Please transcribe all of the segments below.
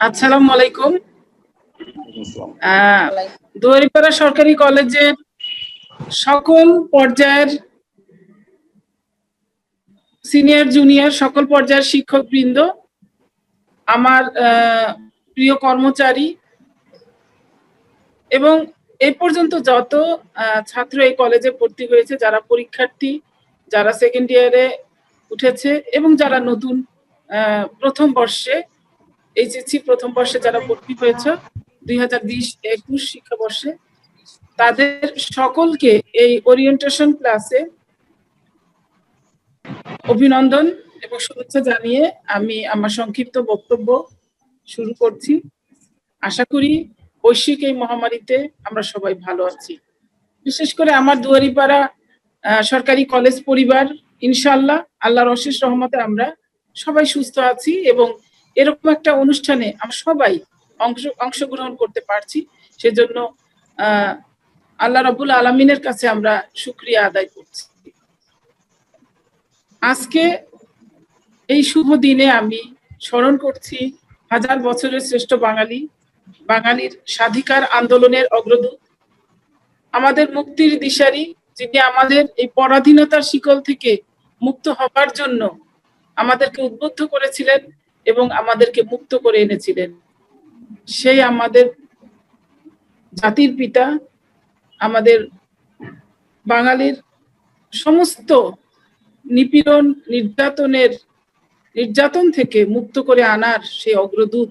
আসসালামু আলাইকুম। দুয়ারিপাড়া সরকারি কলেজের সকল পর্যায়ের সিনিয়র জুনিয়র সকল পর্যায়ের শিক্ষক বৃন্দ আমার প্রিয় কর্মচারী এবং এ পর্যন্ত যত আহ, ছাত্র এই কলেজে ভর্তি হয়েছে যারা পরীক্ষার্থী যারা সেকেন্ড ইয়ারে উঠেছে এবং যারা নতুন প্রথম বর্ষে এইচএসসি প্রথম বর্ষে যারা ভর্তি হয়েছে, দুই হাজার বিশ একুশ শিক্ষাবর্ষে, তাদের সকলকে এই ওরিয়েন্টেশন ক্লাসে অভিনন্দন এবং শুভেচ্ছা জানিয়ে আমি আমার সংক্ষিপ্ত বক্তব্য শুরু করছি। আশা করি বৈশ্বিক এই মহামারীতে আমরা সবাই ভালো আছি। বিশেষ করে আমার দুয়ারিপাড়া সরকারি কলেজ পরিবার, ইনশাআল্লাহ, আল্লাহর অশেষ রহমতে আমরা সবাই সুস্থ আছি এবং এরকম একটা অনুষ্ঠানে আমরা সবাই অংশ, অংশগ্রহণ করতে পারছি। সেজন্য, আহ, আল্লাহ রাবুল আলমিনের কাছে আমরা শুক্রিয়া আদায় করছি। আজকে এই শুভ দিনে আমি স্মরণ করছি হাজার বছরের শ্রেষ্ঠ বাঙালি, বাঙালির স্বাধিকার আন্দোলনের অগ্রদূত, আমাদের মুক্তির দিশারি, যিনি আমাদের এই পরাধীনতার শিকল থেকে মুক্ত হবার জন্য আমাদেরকে উদ্বুদ্ধ করেছিলেন এবং আমাদেরকে মুক্ত করে এনেছিলেন। সেই আমাদের জাতির পিতা, আমাদের বাঙালির সমস্ত নিপীড়ন, নির্যাতনের, নির্যাতন থেকে মুক্ত করে আনার সেই অগ্রদূত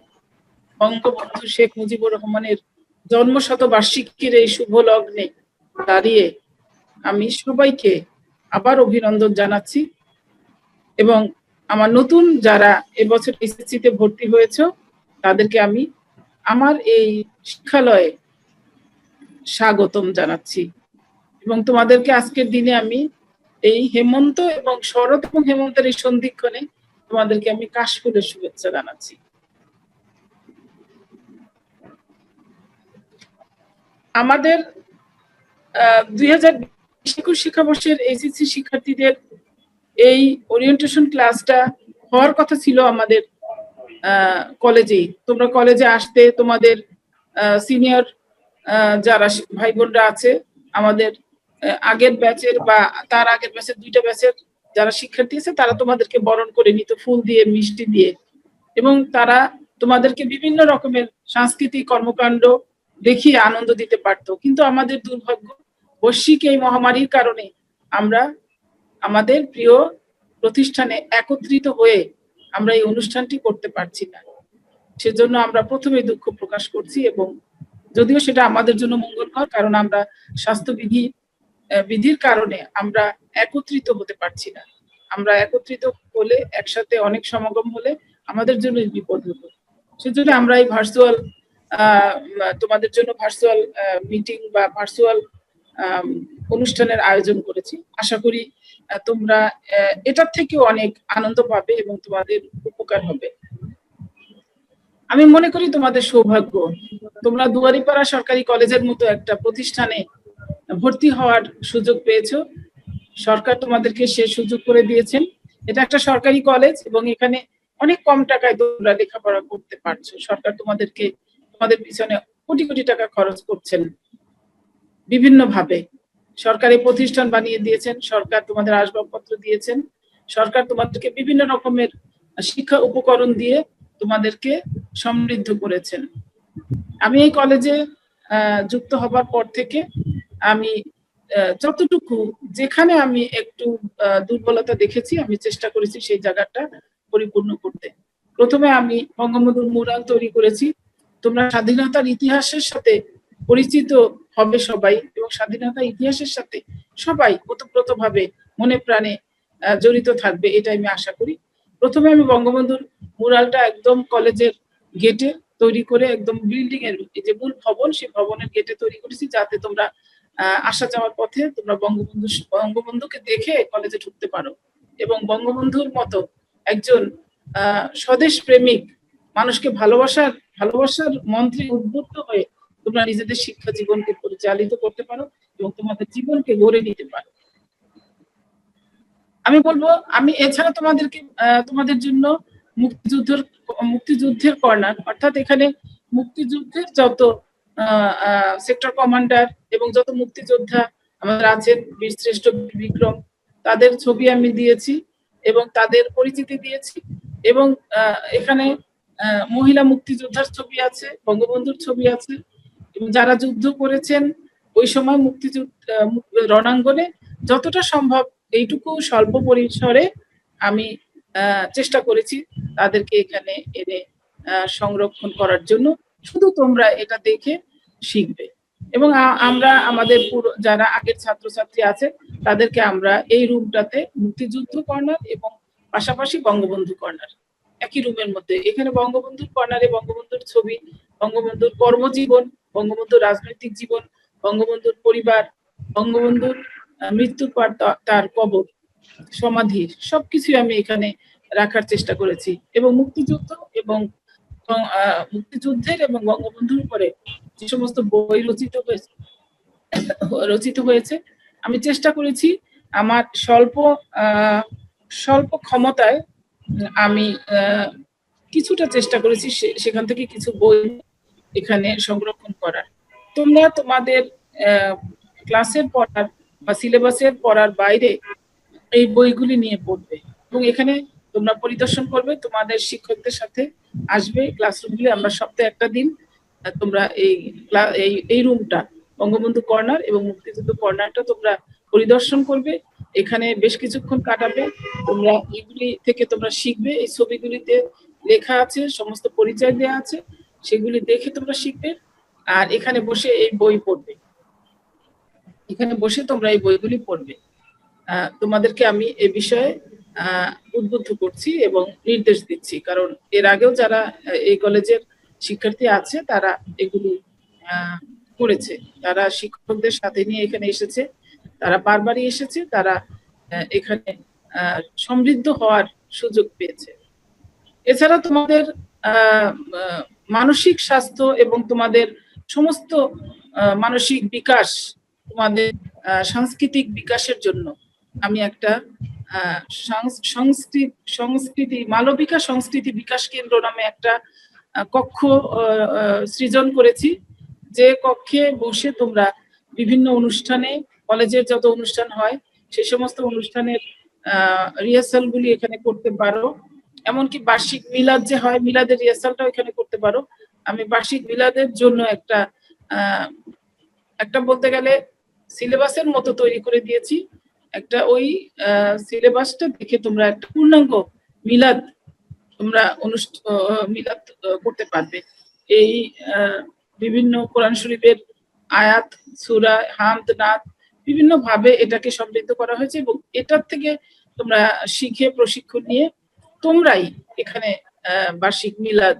বঙ্গবন্ধু শেখ মুজিবুর রহমানের জন্মশত বার্ষিকীর এই শুভ লগ্নে দাঁড়িয়ে আমি সবাইকে আবার অভিনন্দন জানাচ্ছি এবং আমার নতুন যারা এবছর এসএসসি তে ভর্তি হয়েছে, তাদেরকে আমি আমার এই শিক্ষালয়ে স্বাগতম জানাচ্ছি। এবং তোমাদেরকে আজকের দিনে আমি এই হেমন্ত এবং শরৎ এবং হেমন্তের এই সন্ধিক্ষণে তোমাদেরকে আমি কাশফুলের শুভেচ্ছা জানাচ্ছি। আমাদের দুই হাজার একুশ শিক্ষাবর্ষের এসএসসি শিক্ষার্থীদের এই ওরিয়েন্টেশন ক্লাসটা হওয়ার কথা ছিল আমাদের কলেজেই তোমরা কলেজে আসতে তোমাদের সিনিয়র যারা ভাই বোনরা আছে, আমাদের আগের ব্যাচের বা তার আগের ব্যাচের দুইটা ব্যাচের যারা শিক্ষার্থী আছে, তারা তোমাদেরকে বরণ করে নিত, ফুল দিয়ে, মিষ্টি দিয়ে। এবং তারা তোমাদেরকে বিভিন্ন রকমের সাংস্কৃতিক কর্মকাণ্ড দেখিয়ে আনন্দ দিতে পারতো। কিন্তু আমাদের দুর্ভাগ্য, বৈশ্বিক এই মহামারীর কারণে আমরা আমাদের প্রিয় প্রতিষ্ঠানে একত্রিত হয়ে আমরা এই অনুষ্ঠানটি করতে পারছি না। সেজন্য আমরা প্রথমে দুঃখ প্রকাশ করছি এবং যদিও সেটা আমাদের জন্য মঙ্গলকর, কারণ আমরা স্বাস্থ্যবিধি বিধির কারণে আমরা একত্রিত হতে পারছি না। আমরা একত্রিত হলে, একসাথে অনেক সমাগম হলে আমাদের জন্য বিপদ হতো সেজন্য আমরা এই ভার্চুয়াল তোমাদের জন্য ভার্চুয়াল মিটিং বা ভার্চুয়াল অনুষ্ঠানের আয়োজন করেছি। আশা করি তোমরা এটার থেকেও অনেক আনন্দ পাবে এবং তোমাদের উপকার হবে। আমি মনে করি তোমাদের সৌভাগ্য। তোমরা দুয়ারিপাড়া সরকারি কলেজের মতো একটা প্রতিষ্ঠানে ভর্তি হওয়ার সুযোগ পেয়েছ। সরকার তোমাদেরকে সে সুযোগ করে দিয়েছেন। এটা একটা সরকারি কলেজ এবং এখানে অনেক কম টাকায় তোমরা লেখাপড়া করতে পারছ। সরকার তোমাদেরকে, তোমাদের পিছনে কোটি কোটি টাকা খরচ করছেন। বিভিন্ন ভাবে সরকারি প্রতিষ্ঠান বানিয়ে দিয়েছেন, সরকার তোমাদের আসবাবপত্র দিয়েছেন, সরকার তোমাদেরকে বিভিন্ন রকমের শিক্ষা উপকরণ দিয়ে তোমাদেরকে সমৃদ্ধ করেছেন। আমি এই কলেজে যুক্ত হবার পর থেকে আমি যতটুকু, যেখানে আমি একটু দুর্বলতা দেখেছি, আমি চেষ্টা করেছি সেই জায়গাটা পরিপূর্ণ করতে। প্রথমে আমি বঙ্গবন্ধুর মুরাল তৈরি করেছি। তোমরা স্বাধীনতার ইতিহাসের সাথে পরিচিত হবে সবাই এবং স্বাধীনতা ইতিহাসের সাথে সবাই ওতপ্রোত ভাবে মনে প্রাণে জড়িত থাকবে এটা আমি আশা করি। প্রথমে আমি বঙ্গবন্ধুর মুরালটা একদম কলেজের গেটে তৈরি করে, একদম বিল্ডিং এর যে মূল ভবন, সেই ভবনের গেটে তৈরি করেছি, যাতে তোমরা আসা যাওয়ার পথে তোমরা বঙ্গবন্ধু, বঙ্গবন্ধুকে দেখে কলেজে ঢুকতে পারো। এবং বঙ্গবন্ধুর মতো একজন স্বদেশ প্রেমিক, মানুষকে ভালোবাসার ভালোবাসার মন্ত্রে উদ্বুদ্ধ হয়ে তোমরা নিজেদের শিক্ষা জীবনকে পরিচালিত করতে পারো এবং তোমাদের জীবনকে গড়ে নিতে পারো। আমি বলব, আমি এছাড়া তোমাদেরকে তোমাদের জন্য মুক্তিযুদ্ধের মুক্তিযুদ্ধের কর্নার, অর্থাৎ এখানে মুক্তিযুদ্ধের যত সেক্টর কমান্ডার এবং যত মুক্তিযোদ্ধা আমাদের আছেন, বীরশ্রেষ্ঠ বীর বিক্রম, তাদের ছবি আমি দিয়েছি এবং তাদের পরিচিতি দিয়েছি এবং এখানে মহিলা মুক্তিযোদ্ধার ছবি আছে, বঙ্গবন্ধুর ছবি আছে যারা যুদ্ধ করেছেন, ওই সময় মুক্তিযুদ্ধ রণাঙ্গনে যতটা সম্ভব এইটুকু স্বল্প পরিসরে আমি চেষ্টা করেছি তাদেরকে এখানে এনে সংরক্ষণ করার জন্য। শুধু তোমরা এটা দেখে শিখবে। এবং আমরা আমাদের পুরো, যারা আগের ছাত্রছাত্রী আছে, তাদেরকে আমরা এই রুমটাতে মুক্তিযুদ্ধ কর্নার এবং পাশাপাশি বঙ্গবন্ধু কর্নার, একই রুমের মধ্যে। এখানে বঙ্গবন্ধুর কর্নারে বঙ্গবন্ধুর ছবি, বঙ্গবন্ধুর কর্মজীবন বঙ্গবন্ধুর রাজনৈতিক জীবন, বঙ্গবন্ধুর পরিবার, বঙ্গবন্ধুর মৃত্যুর পর তার কবর সমাধি সবকিছুই আমি এখানে রাখার চেষ্টা করেছি। এবং মুক্তিযুদ্ধ এবং মুক্তিযুদ্ধের এবং বঙ্গবন্ধুর উপরে যে সমস্ত বই রচিত হয়েছে রচিত হয়েছে, আমি চেষ্টা করেছি আমার স্বল্প স্বল্প ক্ষমতায় আমি কিছুটা চেষ্টা করেছি সেখান থেকে কিছু বই এখানে সংরক্ষণ করার। তোমরা তোমাদের ক্লাসের পড়ার বা সিলেবাসের পড়ার বাইরে এই বইগুলি নিয়ে পড়বে এবং এখানে তোমরা পরিদর্শন করবে, তোমাদের শিক্ষকদের সাথে আসবে ক্লাসরুমগুলি আমরা সপ্তাহে একটা দিন তোমরা এই এই রুমটা বঙ্গবন্ধু কর্নার এবং মুক্তিযুদ্ধ কর্নারটা তোমরা পরিদর্শন করবে। এখানে বেশ কিছুক্ষণ কাটাবে। তোমরা এগুলি থেকে তোমরা শিখবে। এই ছবিগুলিতে লেখা আছে, সমস্ত পরিচয় দেওয়া আছে। সেগুলি দেখে তোমরা শিখবে, আর এখানে বসে এই বই পড়বে। এখানে বসে তোমরা এই বইগুলি পড়বে। তোমাদেরকে আমি এ বিষয়ে উদ্বুদ্ধ করছি এবং নির্দেশ দিচ্ছি। কারণ এর আগেও যারা এই কলেজের শিক্ষার্থী আছে, তারা এগুলি করেছে। তারা শিক্ষকদের সাথে নিয়ে এখানে এসেছে। তারা বারবারই এসেছে। তারা এখানে সমৃদ্ধ হওয়ার সুযোগ পেয়েছে। এছাড়া তোমাদের মানসিক স্বাস্থ্য এবং তোমাদের সমস্ত মানসিক বিকাশ তোমাদের সাংস্কৃতিক বিকাশের জন্য। আমি একটা সংস্কৃত সংস্কৃতি মালবিকা সংস্কৃতি বিকাশ কেন্দ্র নামে একটা কক্ষ সৃজন করেছি। যে কক্ষে বসে তোমরা বিভিন্ন অনুষ্ঠানে, কলেজের যত অনুষ্ঠান হয় সেই সমস্ত অনুষ্ঠানের, আহ রিহার্সাল গুলি এখানে করতে পারো। এমনকি বার্ষিক মিলাদ যে হয়, মিলাদের রিহার্সালটা এখানে করতে পারো। আমি বার্ষিক মিলাদের জন্য একটা একটা বলতে গেলে সিলেবাসের মতো তৈরি করে দিয়েছি। একটা ওই সিলেবাসটা দেখে তোমরা একটা পূর্ণাঙ্গ মিলাদ তোমরা মিলাদ করতে পারবে। এই বিভিন্ন কোরআন শরীফের আয়াত, সুরা, হামদ, নাত বিভিন্ন ভাবে এটাকে সমৃদ্ধ করা হয়েছে এবং এটার থেকে তোমরা শিখে, প্রশিক্ষণ নিয়ে তোমরাই এখানে বার্ষিক মিলাদ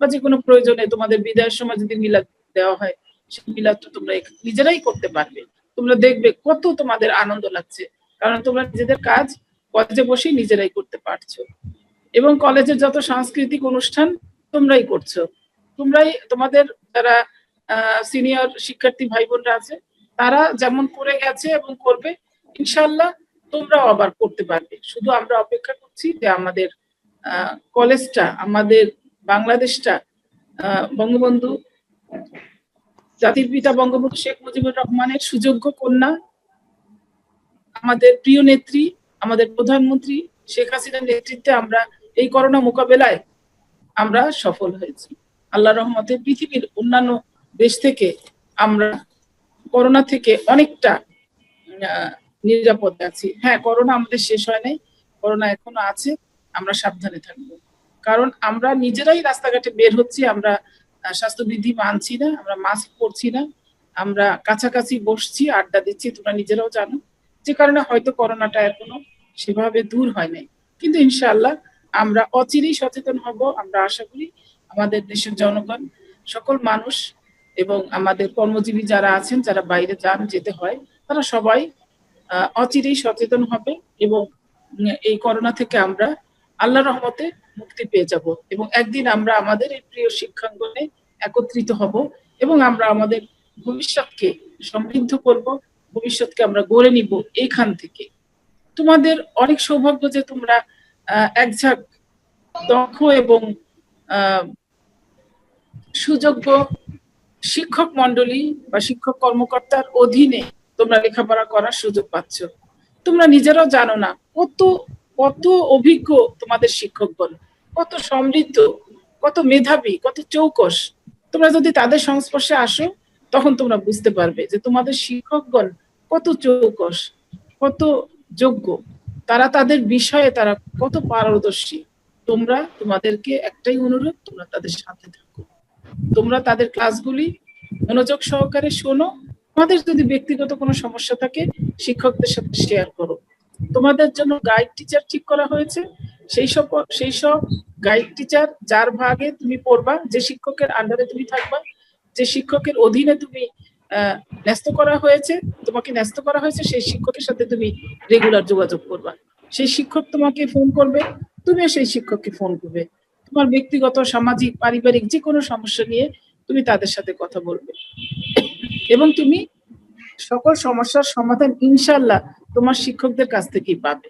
বা যে কোনো প্রয়োজনে তোমাদের বিদায়ের সময় যদি মিলাদ দেওয়া হয় সেই মিলাদ তো তোমরা নিজেরাই করতে পারবে। তোমরা দেখবে কত তোমাদের আনন্দ লাগছে। কারণ তোমরা নিজেদের কাজ কলেজে বসেই নিজেরাই করতে পারছ। এবং কলেজের যত সাংস্কৃতিক অনুষ্ঠান তোমরাই করছ। তোমরাই, তোমাদের যারা সিনিয়র শিক্ষার্থী ভাই বোনরা আছে, তারা যেমন করে গেছে এবং করবে, ইনশাল্লাহ তোমরাও আবার করতে পারবে। শুধু আমরা অপেক্ষা করছি যে আমাদের কলেজটা, আমাদের বাংলাদেশটা বঙ্গবন্ধু জাতির পিতা বঙ্গবন্ধু শেখ মুজিবুর রহমানের সুযোগ্য কন্যা, আমাদের প্রিয় নেত্রী, আমাদের প্রধানমন্ত্রী শেখ হাসিনার নেতৃত্বে আমরা এই করোনা মোকাবেলায় আমরা সফল হয়েছি। আল্লাহ রহমতে পৃথিবীর অন্যান্য দেশ থেকে আমরা করোনা থেকে অনেকটা নিরাপদে আছি। হ্যাঁ করোনা আমাদের শেষ হয় নাই, করোনা এখনও আছে, আমরা সাবধানে থাকব। কারণ আমরা নিজেরাই রাস্তাঘাটে বের হচ্ছি, আমরা স্বাস্থ্যবিধি মানছি না, আমরা মাস্ক পরছি না, আমরা কাছাকাছি বসছি, আড্ডা দিচ্ছি, তোমরা নিজেরাও জানো। যে কারণে হয়তো করোনাটা এখনও সেভাবে দূর হয় নাই। কিন্তু ইনশাআল্লাহ আমরা অচিরেই সচেতন হব, আমরা আশা করি আমাদের দেশের জনগণ, সকল মানুষ এবং আমাদের কর্মজীবী যারা আছেন, যারা বাইরে যান, যেতে হয়, তারা সবাই অচিরেই সচেতন হবে এবং এই করোনা থেকে আমরা আল্লাহ রহমতে মুক্তি পেয়ে যাব এবং একদিন আমরা আমাদের এই প্রিয় শিক্ষাঙ্গনে একত্রিত হব এবং আমরা আমাদের ভবিষ্যৎকে সমৃদ্ধ করব ভবিষ্যৎকে আমরা গড়ে নিব এইখান থেকে। তোমাদের অনেক সৌভাগ্য যে তোমরা আহ, এক ঝাঁক দক্ষ এবং সুযোগ্য শিক্ষক মন্ডলী বা শিক্ষক কর্মকর্তার অধীনে তোমরা লেখাপড়া করার সুযোগ পাচ্ছ। তোমরা নিজেরাও জানো না কত কত অভিজ্ঞ তোমাদের শিক্ষকগণ কত সমৃদ্ধ, কত মেধাবী, কত চৌকস। তোমরা যদি তাদের সংস্পর্শে আসো, তখন তোমরা বুঝতে পারবে যে তোমাদের শিক্ষকগণ কত চৌকস, কত যোগ্য। তারা তাদের বিষয়ে তারা কত পারদর্শী। তোমরা তোমাদেরকে একটাই অনুরোধ, তোমরা তাদের সাথে থাকো। তোমরা তাদের ক্লাসগুলি মনোযোগ সহকারে শোনো তোমাদের যদি ব্যক্তিগত কোনো সমস্যা থাকে, শিক্ষকদের সাথে শেয়ার করো। তোমাদের জন্য গাইড টিচার ঠিক করা হয়েছে। সেই সব সেই সব গাইড টিচার যার ভাগে তুমি পড়বা, যে শিক্ষকের আন্ডারে তুমি থাকবা, যে শিক্ষকের অধীনে তুমি ন্যস্ত করা হয়েছে, তোমাকে ন্যস্ত করা হয়েছে, সেই শিক্ষকের সাথে তুমি রেগুলার যোগাযোগ করবা। সেই শিক্ষক তোমাকে ফোন করবে, তুমিও সেই শিক্ষককে ফোন করবে। তোমার ব্যক্তিগত, সামাজিক, পারিবারিক যে কোনো সমস্যা নিয়ে তুমি তাদের সাথে কথা বলবে। এবং তুমি সকল সমস্যার সমাধান ইনশাল্লাহ তোমার শিক্ষকদের কাছ থেকেই পাবে।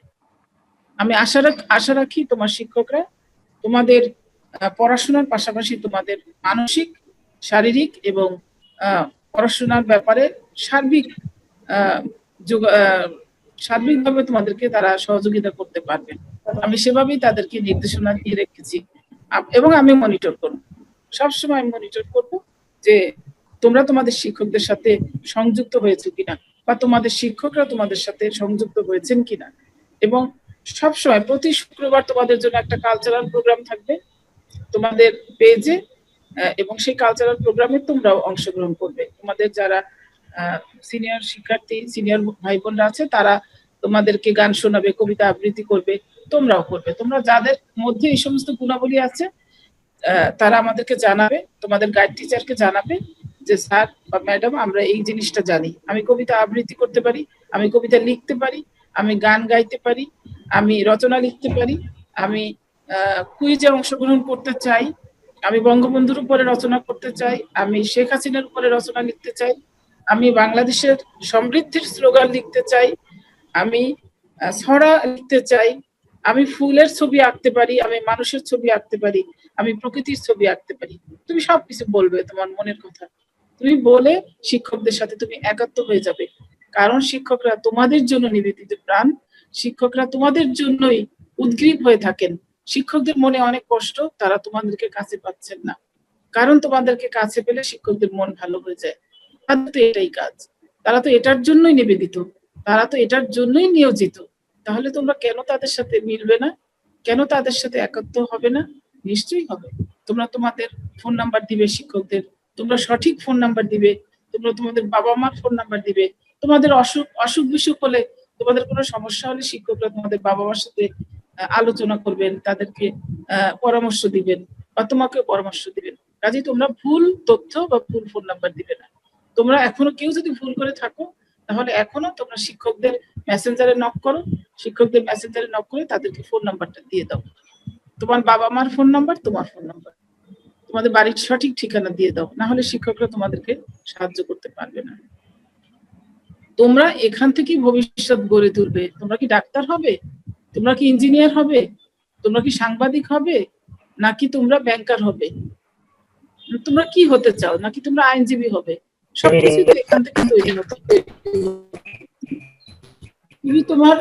আমি আশা রাখ, আশা রাখি তোমার শিক্ষকরা তোমাদের পড়াশোনার পাশাপাশি তোমাদের মানসিক, শারীরিক এবং পড়াশোনার ব্যাপারে সার্বিক সার্বিকভাবে তোমাদেরকে তারা সহযোগিতা করতে পারবে। আমি সেভাবেই তাদেরকে নির্দেশনা দিয়ে রেখেছি। এবং আমি মনিটর করব। সবসময় মনিটর করব যে তোমরা তোমাদের শিক্ষকদের সাথে সংযুক্ত হয়েছে কিনা? বা তোমাদের শিক্ষকরা তোমাদের সাথে সংযুক্ত হয়েছেন কিনা? এবং সবসময় প্রতি শুক্রবার তোমাদের জন্য একটা কালচারাল প্রোগ্রাম থাকবে। তোমাদের পেজে এবং সেই কালচারাল প্রোগ্রামে তোমরাও অংশগ্রহণ করবে। তোমাদের যারা সিনিয়র শিক্ষার্থী সিনিয়র ভাই বোনরা আছে, তারা তোমাদেরকে গান শোনাবে, কবিতা আবৃত্তি করবে, তোমরাও করবে। তোমরা যাদের মধ্যে এই সমস্ত গুণাবলী আছে তারা আমাদেরকে জানাবে, তোমাদের গাইড টিচারকে জানাবে যে স্যার বা ম্যাডাম, আমরা এই জিনিসটা জানি। আমি কবিতা আবৃত্তি করতে পারি, আমি কবিতা লিখতে পারি, আমি গান গাইতে পারি, আমি রচনা লিখতে পারি, আমি কুইজে অংশগ্রহণ করতে চাই, আমি বঙ্গবন্ধুর উপরে রচনা করতে চাই, আমি শেখ হাসিনার উপরে রচনা লিখতে চাই, আমি বাংলাদেশের সমৃদ্ধির স্লোগান লিখতে চাই, আমি ছড়া লিখতে চাই, আমি ফুলের ছবি আঁকতে পারি, আমি মানুষের ছবি আঁকতে পারি, আমি প্রকৃতির ছবি আঁকতে পারি। তুমি সবকিছু বলবে তোমার মনের কথা। তুমি বলে শিক্ষকদের সাথে তুমি একাত্ম হয়ে যাবে। কারণ শিক্ষকরা তোমাদের জন্য নিবেদিত প্রাণ, শিক্ষকরা তোমাদের জন্যই উদ্গ্রীব হয়ে থাকেন। শিক্ষকদের মনে অনেক কষ্ট, তারা তোমাদেরকে কাছে পাচ্ছেন না। কারণ তোমাদেরকে কাছে পেলে শিক্ষকদের মন ভালো হয়ে যায়। তাদের তো এটাই কাজ। তারা তো এটার জন্যই নিবেদিত। তারা তো এটার জন্যই নিয়োজিত। তাহলে তোমরা কেন তাদের সাথে মিলবে না? কেন তাদের সাথে একাত্ম হবে না? নিশ্চয়ই হবে। তোমরা তোমাদের ফোন নাম্বার দিবে শিক্ষকদের। তোমরা সঠিক ফোন নাম্বার দিবে, তোমরা তোমাদের বাবা মার ফোন নাম্বার দিবে। তোমাদের অসুখ অসুখ বিসুখ হলে তোমাদের কোনো সমস্যা হলে শিক্ষকরা তোমাদের বাবা মার সাথে আলোচনা করবেন, তাদেরকে পরামর্শ দিবেন বা তোমাকে পরামর্শ দিবেন। কাজে তোমরা ভুল তথ্য বা ভুল ফোন নাম্বার দিবে না। তোমরা এখনও কেউ যদি ভুল করে থাকো, তাহলে এখনও তোমরা শিক্ষকদের মেসেঞ্জারে নক করো। শিক্ষকদের মেসেঞ্জারে নক করে তাদেরকে ফোন নাম্বারটা দিয়ে দাও। তোমার বাবা মার ফোন নাম্বার তোমার ফোন নাম্বার তোমাদের বাড়ির সঠিক ঠিকানা দিয়ে দাও, না হলে শিক্ষকরা তোমাদেরকে সাহায্য করতে পারবে না। তোমরা এখান থেকে ভবিষ্যৎ গড়ে তুলবে। তোমরা কি ডাক্তার হবে? তোমরা কি ইঞ্জিনিয়ার হবে? তোমরা কি সাংবাদিক হবে? নাকি তোমরা ব্যাংকার হবে? তোমরা কি হতে চাও? নাকি তোমরা আইনজীবী হবে? সবকিছু তো এখান থেকে তৈরি হতে তুমি তোমার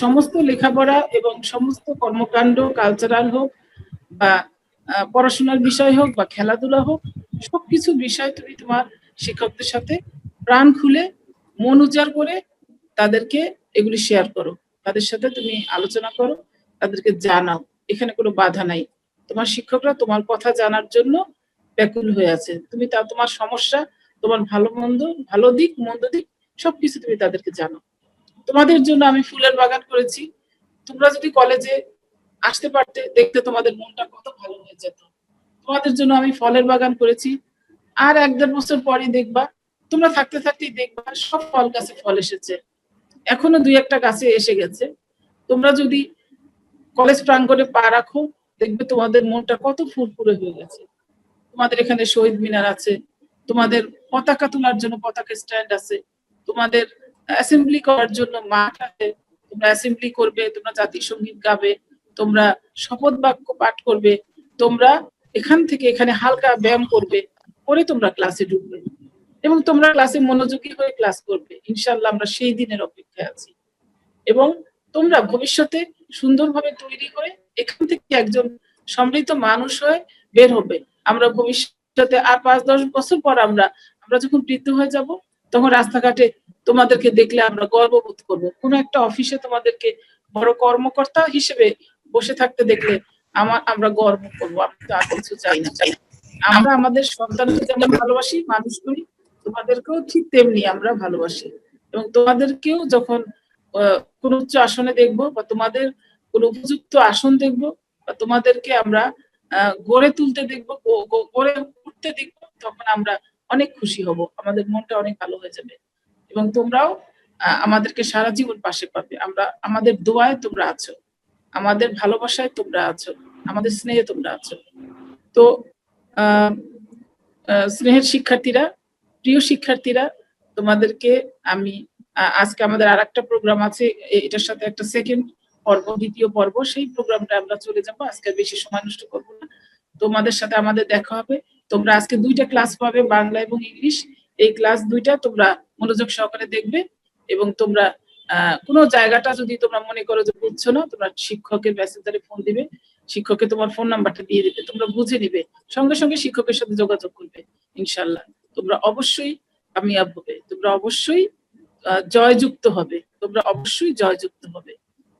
সমস্ত লেখাপড়া এবং সমস্ত কর্মকাণ্ড কালচারাল হোক বা পড়াশোনার বিষয় হোক বা খেলাধুলা হোক, সবকিছু বিষয় তুমি তোমার শিক্ষকদের সাথে প্রাণ খুলে, মন উজাড় করে তাদেরকে এগুলি শেয়ার করো। তাদের সাথে তুমি আলোচনা করো, তাদেরকে জানাও। এখানে কোনো বাধা নাই। তোমার শিক্ষকরা তোমার কথা জানার জন্য ব্যাকুল হয়ে আছে। তুমি তা তোমার সমস্যা, তোমার ভালো মন্দ, ভালো দিক, মন্দ দিক, সবকিছু তুমি তাদেরকে জানো তোমাদের জন্য আমি ফুলের বাগান করেছি। তোমরা যদি কলেজে আসতে পারতে, দেখতে তোমাদের মনটা কত ভালো হয়ে যেত। তোমাদের জন্য আমি ফলের বাগান করেছি। আর এক দেড় বছর পরে দেখবা, তোমরা থাকতে থাকতেই দেখবা, সব ফল গাছে ফল এসেছে। এখনও দুই একটা গাছে এসে গেছে। তোমরা যদি কলেজ প্রাঙ্গণে পা রাখো, দেখবে তোমাদের মনটা কত ফুরফুরে হয়ে গেছে। তোমাদের এখানে শহীদ মিনার আছে, তোমাদের পতাকা তোলার জন্য পতাকা স্ট্যান্ড আছে, তোমাদের অ্যাসেম্বলি করার জন্য মাঠ আছে, তোমরা অ্যাসেম্বলি করবে, তোমরা জাতীয় সংগীত গাবে তোমরা শপথ বাক্য পাঠ করবে, তোমরা এখান থেকে এখানে হালকা ব্যায়াম করবে করে তোমরা ক্লাসে ঢুকবে। এবং তোমরা ক্লাসে মনোযোগী হয়ে ক্লাস করবে। ইনশাল্লাহ আমরা সেই দিনের অপেক্ষায় আছি। এবং তোমরা ভবিষ্যতে সুন্দরভাবে তৈরি হয়ে এখান থেকে একজন সমৃদ্ধ মানুষ হয়ে বের হবে। আমরা ভবিষ্যতে আর পাঁচ, দশ বছর পর আমরা আমরা যখন বৃদ্ধ হয়ে যাব, তখন রাস্তাঘাটে তোমাদেরকে দেখলে আমরা গর্ববোধ করব। কোনো একটা অফিসে তোমাদেরকে বড় কর্মকর্তা হিসেবে বসে থাকতে দেখলে আমার, আমরা গর্ব করব। আমি তো আর কিছু চাই না। চাই আমরা আমাদের সন্তানকে যেমন ভালোবাসি মানুষ করি তোমাদেরকেও ঠিক তেমনি আমরা ভালোবাসি। এবং তোমাদেরকেও যখন কোনো উচ্চ আসনে দেখব বা তোমাদের কোন উপযুক্ত আসন দেখব বা তোমাদেরকে আমরা গড়ে তুলতে দেখব গড়ে উঠতে দেখব, তখন আমরা অনেক খুশি হব। আমাদের মনটা অনেক ভালো হয়ে যাবে। এবং তোমরাও আমাদেরকে সারা জীবন পাশে পাবে। আমরা, আমাদের দোয়ায় তোমরা আছো। আমাদের ভালোবাসায় তোমরা আছো, আমাদের স্নেহে তোমরা আছো। তো স্নেহের শিক্ষার্থীরা, প্রিয় শিক্ষার্থীরা, তোমাদেরকে আমি আজকে আমাদের আর একটা প্রোগ্রাম আছে এটার সাথে একটা সেকেন্ড পর্ব, দ্বিতীয় পর্ব, সেই প্রোগ্রামটা আমরা চলে যাব। আজকে বেশি সময় নষ্ট করব না। তোমাদের সাথে আমাদের দেখা হবে। তোমরা আজকে দুইটা ক্লাস পাবে, বাংলা এবং ইংলিশ। এই ক্লাস দুইটা তোমরা মনোযোগ সহকারে দেখবে এবং তোমরা কোনো জায়গাটা যদি তোমরা মনে করো যে বুঝছ না, তোমরা শিক্ষকের মেসেঞ্জারে ফোন দিবে শিক্ষককে তোমার ফোন নাম্বারটা দিয়ে দিবে, তোমরা বুঝে নিবে, সঙ্গে সঙ্গে শিক্ষকের সাথে যোগাযোগ করবে ইনশাল্লাহ তোমরা অবশ্যই কামিয়াব হবে তোমরা অবশ্যই জয়যুক্ত হবে, তোমরা অবশ্যই জয়যুক্ত হবে।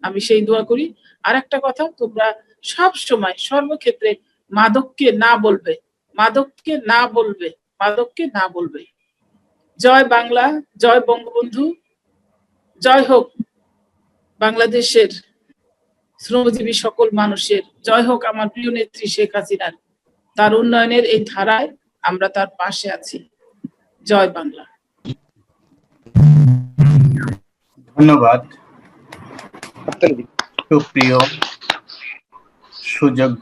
আমি সেই দোয়া করি। আর একটা কথা, তোমরা সব সময় সর্বক্ষেত্রে মাদককে না বলবে, মাদককে না বলবে, মাদককে না বলবে। জয় বাংলা, জয় বঙ্গবন্ধু জয় হোক বাংলাদেশের শ্রমজীবী সকল মানুষের, জয় হোক আমার প্রিয় নেত্রী শেখ হাসিনার। তার উন্নয়নের এই ধারায় আমরা তার পাশে আছি। জয় বাংলা। ধন্যবাদ। সুপ্রিয়, সুযোগ্য